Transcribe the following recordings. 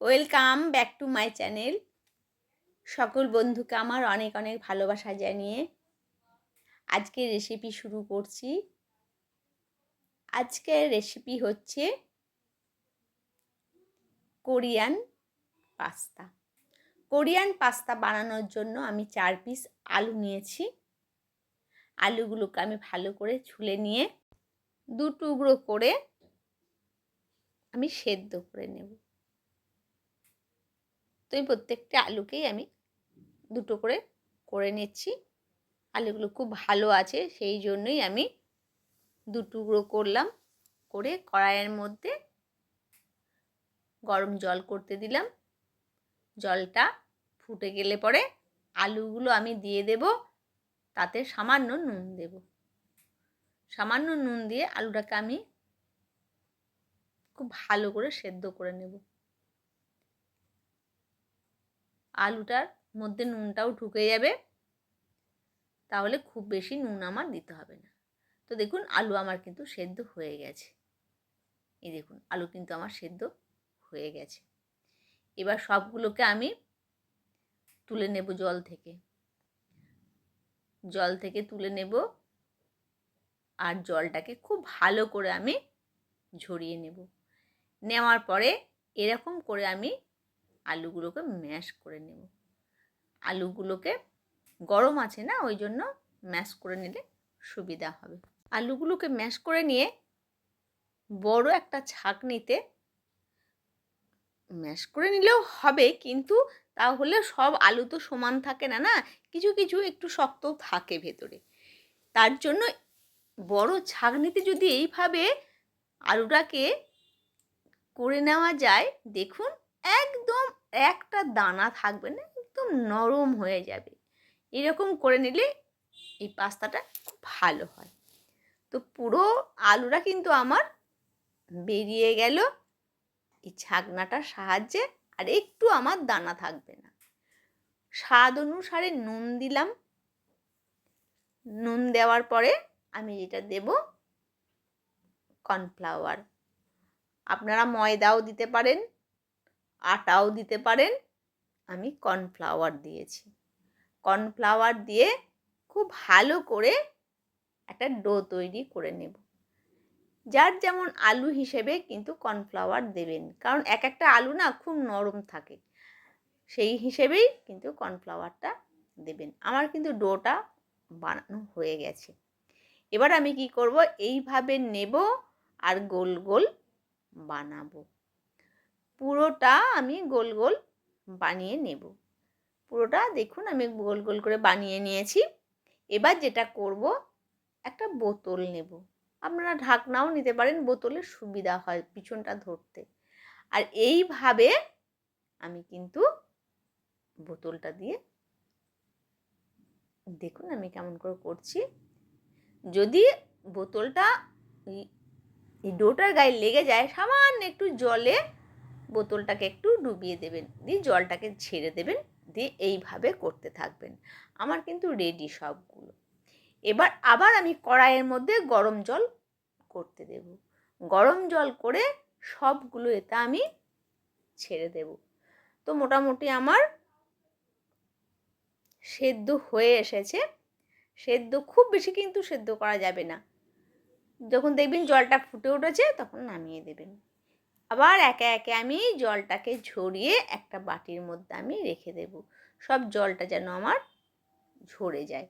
Welcome back to my channel সকল বন্ধুকে আমার অনেক অনেক ভালোবাসা জানিয়ে আজকে রেসিপি শুরু করছি। আজকের রেসিপি হচ্ছে কোরিয়ান পাস্তা। কোরিয়ান পাস্তা বানানোর জন্য আমি চার পিস আলু নিয়েছি। আলুগুলোকে আমি ভালো করে ছুলে নিয়ে দু টুকরো করে আমি সেদ্ধ করে নেব। তো এই প্রত্যেকটা আলুকেই আমি দুটো করে করে নিচ্ছি। আলুগুলো খুব ভালো আছে, সেই জন্যই আমি দু টুকরো করলাম, করে কড়াইয়ের মধ্যে গরম জল করতে দিলাম। জলটা ফুটে গেলে পরে আলুগুলো আমি দিয়ে দেব, তাতে সামান্য নুন দেব। সামান্য নুন দিয়ে আলুটাকে আমি খুব ভালো করে সেদ্ধ করে নেব। আলুটার মধ্যে নুনটাও ঢুকে যাবে। তাহলে খুব বেশি নুন আমার দিতে হবে না। তো দেখুন, আলু আমার কিন্তু সেদ্ধ হয়ে গেছে। এই দেখুন, আলু কিন্তু আমার সেদ্ধ হয়ে গেছে। এবার সবগুলোকে আমি তুলে নেব জল থেকে। জল থেকে তুলে নেব আর জলটাকে খুব ভালো করে আমি ঝরিয়ে নেব। নেওয়ার পরে এরকম করে আমি আলুগুলোকে ম্যাশ করে নেব। আলুগুলোকে গরম আছে না, ওই জন্য ম্যাশ করে নিলে সুবিধা হবে। আলুগুলোকে ম্যাশ করে নিয়ে বড় একটা ছাঁকনিতে ম্যাশ করে নিলেও হবে, কিন্তু তাহলে সব আলু তো সমান থাকে না না? কিছু কিছু একটু শক্ত থাকে ভেতরে। তার জন্য বড় ছাঁকনিতে যদি এইভাবে আলুটাকে করে নেওয়া যায়, দেখুন একদম একটা দানা থাকবে না, একদম নরম হয়ে যাবে। এরকম করে নিলে এই পাস্তাটা খুব ভালো হয়। তো পুরো আলুটা কিন্তু আমার বেরিয়ে গেল এই ছাকনাটার সাহায্যে, আর একটু আমার দানা থাকবে না। স্বাদ অনুসারে নুন দিলাম। নুন দেওয়ার পরে আমি যেটা দেব, কর্নফ্লাওয়ার। আপনারা ময়দাও দিতে পারেন। আটাও দিতে পারেন। আমি কর্নফ্লাওয়ার দিয়েছি। কর্নফ্লাওয়ার দিয়ে খুব ভালো করে একটা ডো তৈরি করে নেব। যার যেমন আলু হিসেবে কিন্তু কর্নফ্লাওয়ার দেবেন। কারণ এক একটা আলু না খুব নরম থাকে। সেই হিসেবেই কিন্তু কর্নফ্লাওয়ারটা দেবেন। আমার কিন্তু ডোটা বানানো হয়ে গেছে। এবার আমি কি করব? এইভাবে নেব আর গোল গোল বানাবো। পুরোটা আমি গোল গোল বানিয়ে নেব। পুরোটা দেখুন, আমি গোল গোল করে বানিয়ে নিয়েছি। এবার যেটা করব, একটা বোতল নেব। আপনারা ঢাকনাও নিতে পারেন, বোতলের সুবিধা হয় পিছনটা ধরতে। আর এইভাবে আমি কিন্তু বোতলটা দিয়ে দেখুন আমি কেমন করে করছি। যদি বোতলটা এই ডোটার গায়ে লেগে যায়, সামান্য একটু জলে বোতলটাকে একটু ডুবিয়ে দেবেন, দিয়ে জলটাকে ছেড়ে দেবেন, দিয়ে এইভাবে করতে থাকবেন। আমার কিন্তু রেডি সবগুলো। এবার আবার আমি কড়াইয়ের মধ্যে গরম জল করতে দেব। গরম জল করে সবগুলো এতে আমি ছেড়ে দেব। তো মোটামুটি আমার সেদ্ধ হয়ে এসেছে। সেদ্ধ খুব বেশি কিন্তু সেদ্ধ করা যাবে না। যখন দেখবেন জলটা ফুটে উঠেছে, তখন নামিয়ে দেবেন। আবার একে একে আমি জলটাকে ঝরিয়ে একটা বাটির মধ্যে আমি রেখে দেব। সব জলটা যেন আমার ঝরে যায়।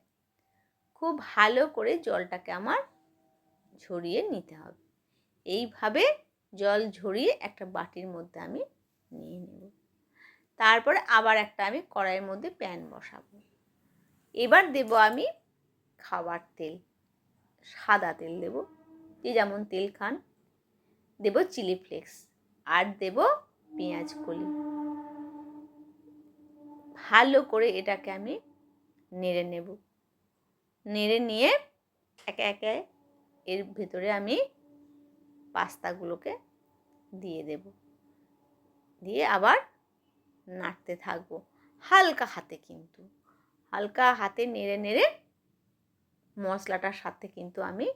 খুব ভালো করে জলটাকে আমার ঝরিয়ে নিতে হবে। এইভাবে জল ঝরিয়ে একটা বাটির মধ্যে আমি নিয়ে নেব। তারপরে আবার একটা আমি কড়াইয়ের মধ্যে প্যান বসাবো। এবার দেব আমি খাবার তেল, সাদা তেল দেব। যে যেমন তেল খান, দেব চিলি ফ্লেক্স। আর দেব পেঁয়াজ কলি। ভালো করে এটাকে আমি নেড়ে নেব। নেড়ে নিয়ে একে একে এর ভেতরে আমি পাস্তাগুলোকে দিয়ে দেব। দিয়ে আবার নাড়তে থাকব। হালকা হাতে কিন্তু। হালকা হাতে নেড়ে নেড়ে মশলাটার সাথে কিন্তু আমি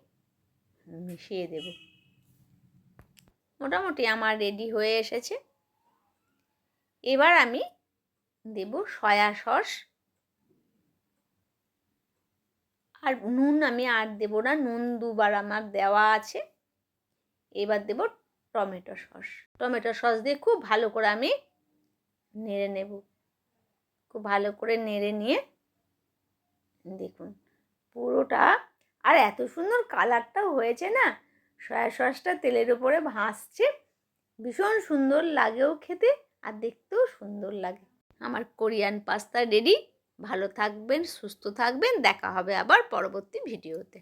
মিশিয়ে দেব। মোটামুটি আমার রেডি হয়ে এসেছে। এবার আমি দেব সয়া সস। আর নুন আমি আর দেবো না, নুন দুবার আমার দেওয়া আছে। এবার দেব টমেটো সস। টমেটো সস দিয়ে খুব ভালো করে আমি নেড়ে নেব। খুব ভালো করে নেড়ে নিয়ে দেখুন, পুরোটা আর এত সুন্দর কালারটাও হয়েছে না? সয়া সসটা তেলের ওপরে ভাসছে ভীষণ সুন্দর লাগেও খেতে আর দেখতেও সুন্দর লাগে। আমার কোরিয়ান পাস্তা রেডি। ভালো থাকবেন, সুস্থ থাকবেন। দেখা হবে আবার পরবর্তী ভিডিওতে।